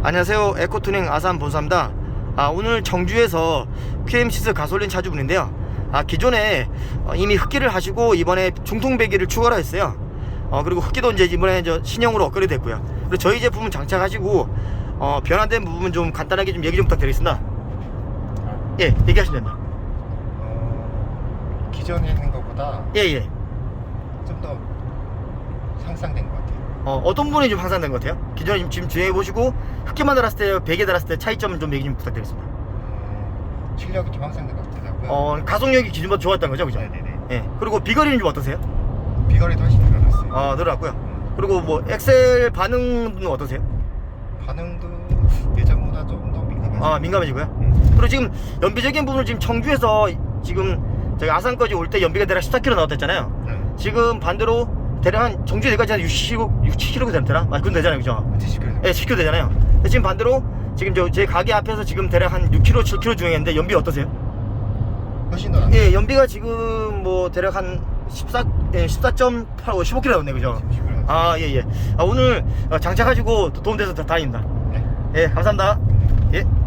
안녕하세요. 에코투닝 아산 본사입니다. 아, 오늘 청주에서 QM6 가솔린 차주분인데요. 아, 기존에 어, 이미 흡기를 하시고 이번에 중통 배기를 추가로 했어요. 어, 그리고 흡기도 이제 이번에 저 신형으로 업그레이드 됐고요. 그리고 저희 제품은 장착하시고 어, 변환된 부분 좀 간단하게 좀 얘기 좀 부탁드리겠습니다. 예, 얘기하시면 됩니다. 어, 기존에 있는 것보다 예, 예. 좀더 향상된 것 같아요. 어, 어떤 부분이 좀 향상된 것 같아요? 기존에 지금- 주행해 보시고 흡기만 달았을 때, 베개 달았을 때 차이점 좀 얘기 좀 부탁드리겠습니다. 음, 실력이 좀 향상된 것 같더라고요. 어, 가속력이 기존보다 좋았던 거죠, 그죠? 네네네. 예. 그리고 비거리는 좀 어떠세요? 비거리도 훨씬 늘어났어요. 어, 늘어났고요. 음, 그리고 뭐 엑셀 반응은 어떠세요? 반응도 예전보다 좀더 민감해서. 아, 민감해지고요. 음, 그리고 지금 연비적인 부분을 지금 청주에서 지금 저희 아산까지 올 때 연비가 대략 14km 나왔댔잖아요. 네. 지금 반대로 대략 한 정주 여기까지 한 60, 6, 7km 되나? 아, 그건 되잖아요, 그죠? 70km. 예, 10km 되잖아요. 근데 지금 반대로 지금 저 제 가게 앞에서 지금 대략 한 6km, 7km 주행했는데 연비 어떠세요? 훨씬 더 낫. 예, 연비가 지금 뭐 대략 한 14, 예, 14.8, 15km 나왔네, 그죠? 70km. 아, 예, 예. 아, 오늘 어, 장착하시고 도움돼서 다- 다행입니다. 네. 예, 감사합니다. 예.